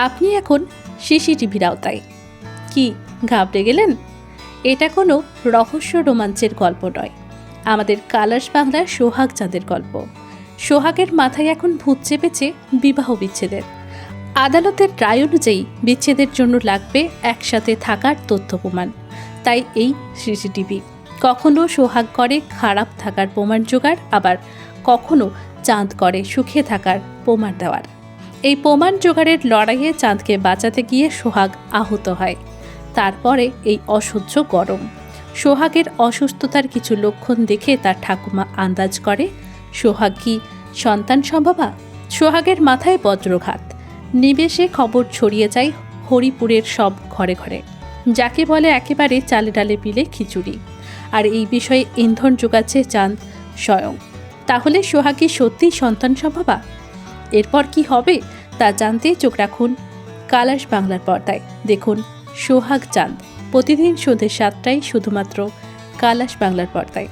আপনি এখন সিসিটিভির আওতায়। কি, ঘাবড়ে গেলেন? এটা কোনো রহস্য রোমাঞ্চের গল্প নয়। আমাদের কালাস বাংলার সোহাগ চাঁদের গল্প। সোহাগের মাথায় এখন ভূত চেপেছে বিবাহ বিচ্ছেদের। আদালতের রায় অনুযায়ী বিচ্ছেদের জন্য লাগবে একসাথে থাকার তথ্য প্রমাণ। তাই এই সিসিটিভি। কখনো সোহাগ করে খারাপ থাকার প্রমাণ জোগাড়, আবার কখনো চাঁদ করে সুখে থাকার প্রমাণ দেওয়ার। এই প্রমাণ জোগাড়ের লড়াইয়ে চাঁদকে বাঁচাতে গিয়ে সোহাগ আহত হয়। তারপরে এই অসহ্য গরম। সোহাগের অসুস্থতার কিছু লক্ষণ দেখে তার ঠাকুমা আন্দাজ করে, সোহাগ কি সন্তান সম্ভবা? সোহাগের মাথায় বজ্রঘাত। নিবেশে খবর ছড়িয়ে যায় হরিপুরের সব ঘরে ঘরে। যাকে বলে একেবারে চালে ডালে পিলে খিচুড়ি। আর এই বিষয়ে ইন্ধন যোগাচ্ছে চাঁদ স্বয়ং। তাহলে সোহাগী সত্যিই সন্তান সম্ভবা? এরপর কি হবে? তা জানতে চোখ রাখুন কালাস বাংলার পর্দায়। দেখুন সোহাগ চাঁদ। প্রতিদিন সন্ধ্যে সাতটায় শুধুমাত্র কালাস বাংলার পর্দায়।